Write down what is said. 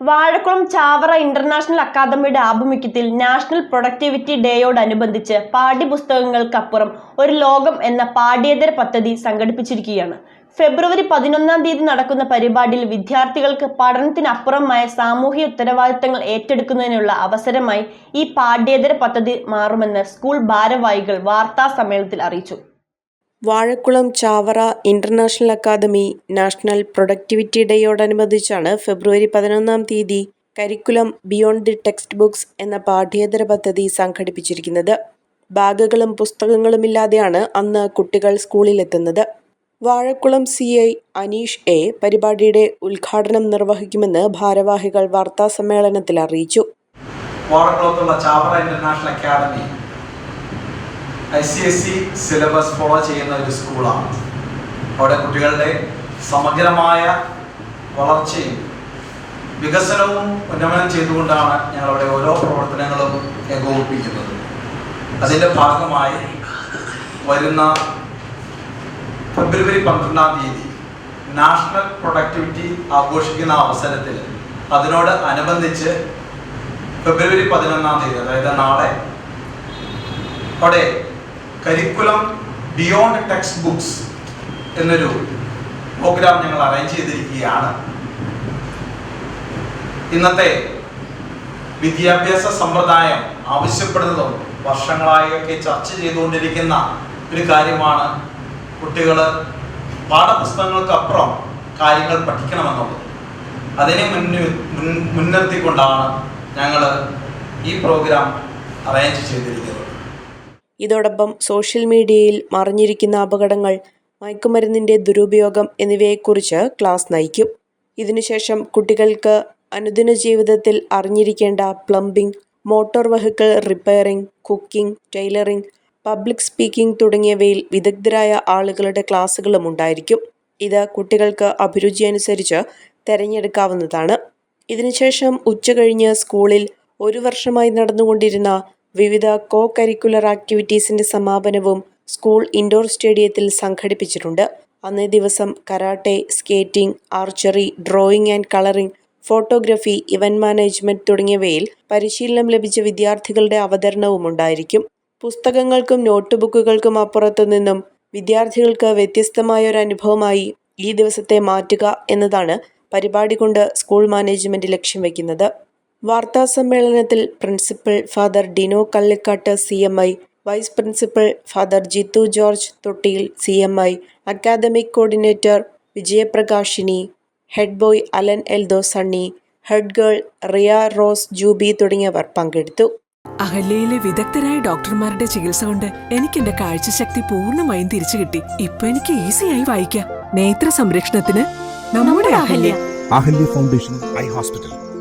Vazhakulam Chavara international അക്കാദമിയുടെ ആഭിമുഖ്യത്തിൽ national productivity ഡേയോടനുബന്ധിച്ച് പാഠ്യപുസ്തകങ്ങൾക്കപ്പുറം ഒരു ലോകം എന്ന പാഠ്യേതര പദ്ധതി സംഘടിപ്പിച്ചിരിക്കുകയാണ്. ഫെബ്രുവരി പതിനൊന്നാം തീയതി നടക്കുന്ന പരിപാടിയിൽ വിദ്യാർത്ഥികൾക്ക് പഠനത്തിനപ്പുറമായ സാമൂഹ്യ ഉത്തരവാദിത്തങ്ങൾ ഏറ്റെടുക്കുന്നതിനുള്ള അവസരമായി ഈ പാഠ്യേതര പദ്ധതി മാറുമെന്ന് സ്കൂൾ ഭാരവാഹികൾ വാർത്താ സമ്മേളനത്തിൽ അറിയിച്ചു. Vazhakulam Chavara international academy national productivity ഡേയോടനുബന്ധിച്ചാണ് ഫെബ്രുവരി പതിനൊന്നാം തീയതി curriculum beyond the text books എന്ന പാഠ്യേതര പദ്ധതി സംഘടിപ്പിച്ചിരിക്കുന്നത്. ബാഗുകളും പുസ്തകങ്ങളുമില്ലാതെയാണ് അന്ന് കുട്ടികൾ സ്കൂളിലെത്തുന്നത്. Vazhakulam C I Aneesh A പരിപാടിയുടെ ഉദ്ഘാടനം നിർവഹിക്കുമെന്ന് ഭാരവാഹികൾ വാർത്താസമ്മേളനത്തിൽ അറിയിച്ചു. വാഴക്കുളത്തുള്ള Chavara international academy I C S C syllabus follow ചെയ്യുന്ന ഒരു സ്കൂളാണ്. അവിടെ കുട്ടികളുടെ സമഗ്രമായ വളർച്ചയും വികസനവും ഉന്നമനം ചെയ്തുകൊണ്ടാണ് ഞങ്ങളവിടെ ഓരോ പ്രവർത്തനങ്ങളും ഏകോപിപ്പിക്കുന്നത്. അതിന്റെ ഭാഗമായി വരുന്ന ഫെബ്രുവരി പന്ത്രണ്ടാം തീയതി നാഷണൽ പ്രൊഡക്ടിവിറ്റി ആഘോഷിക്കുന്ന അവസരത്തിൽ അതിനോട് അനുബന്ധിച്ച് ഫെബ്രുവരി പതിനൊന്നാം തീയതി അതായത് നാളെ അവിടെ കരിക്കുലം ബിയോണ്ട് ടെക്സ്റ്റ് ബുക്സ് എന്നൊരു പ്രോഗ്രാം ഞങ്ങൾ അറേഞ്ച് ചെയ്തിരിക്കുകയാണ്. ഇന്നത്തെ വിദ്യാഭ്യാസ സമ്പ്രദായം ആവശ്യപ്പെടുന്നതും വർഷങ്ങളായൊക്കെ ചർച്ച ചെയ്തുകൊണ്ടിരിക്കുന്ന ഒരു കാര്യമാണ് കുട്ടികൾ പാഠപുസ്തകങ്ങൾക്കപ്പുറം കാര്യങ്ങൾ പഠിക്കണമെന്നുള്ളത്. അതിനെ മുന്നിൽ മുൻ- മുൻനിർത്തിക്കൊണ്ടാണ് ഞങ്ങൾ ഈ പ്രോഗ്രാം അറേഞ്ച് ചെയ്തിരിക്കുന്നത്. ഇതോടൊപ്പം സോഷ്യൽ മീഡിയയിൽ മറിഞ്ഞിരിക്കുന്ന അപകടങ്ങൾ മയക്കുമരുന്നിന്റെ ദുരുപയോഗം എന്നിവയെക്കുറിച്ച് ക്ലാസ് നയിക്കും. ഇതിനുശേഷം കുട്ടികൾക്ക് അനുദിന ജീവിതത്തിൽ അറിഞ്ഞിരിക്കേണ്ട plumbing motor vehicle repairing cooking tailoring public speaking തുടങ്ങിയവയിൽ വിദഗ്ധരായ ആളുകളുടെ ക്ലാസ്സുകളും ഉണ്ടായിരിക്കും. ഇത് കുട്ടികൾക്ക് അഭിരുചി അനുസരിച്ച് തിരഞ്ഞെടുക്കാവുന്നതാണ്. ഇതിനുശേഷം ഉച്ചകഴിഞ്ഞ് സ്കൂളിൽ ഒരു വർഷമായി നടന്നുകൊണ്ടിരുന്ന വിവിധ കോ കരിക്കുലർ ആക്ടിവിറ്റീസിന്റെ സമാപനവും സ്കൂൾ ഇൻഡോർ സ്റ്റേഡിയത്തിൽ സംഘടിപ്പിച്ചിട്ടുണ്ട്. അന്നേ ദിവസം karate skating archery drawing and colouring photography event management തുടങ്ങിയവയിൽ പരിശീലനം ലഭിച്ച വിദ്യാർത്ഥികളുടെ അവതരണവും ഉണ്ടായിരിക്കും. പുസ്തകങ്ങൾക്കും നോട്ട് ബുക്കുകൾക്കും അപ്പുറത്തു നിന്നും വിദ്യാർത്ഥികൾക്ക് വ്യത്യസ്തമായ ഒരു അനുഭവമായി ഈ ദിവസത്തെ മാറ്റുക എന്നതാണ് പരിപാടി കൊണ്ട് സ്കൂൾ മാനേജ്മെന്റ് ലക്ഷ്യം വയ്ക്കുന്നത് വാർത്താ സമ്മേളനത്തിൽ principal father Dino Kallikkattu C M I vice principal father Jithu George Thottiyil C M I academic coordinator Vijayaprakashini head boy Alan Eldho Sunny head girl Riya Rose Jubi തുടങ്ങിയവർ പങ്കെടുത്തു. അഹല്യയിലെ വിദഗ്ധരായ ഡോക്ടർമാരുടെ ചികിത്സ കൊണ്ട് എനിക്ക് എന്റെ കാഴ്ചശക്തി പൂർണമായും തിരിച്ചു കിട്ടി. ഇപ്പൊ എനിക്ക് ഈസിയായി വായിക്കാം. നേത്ര സംരക്ഷണത്തിന് നമ്മുടെ Ahalya. Ahalya foundation eye hospital.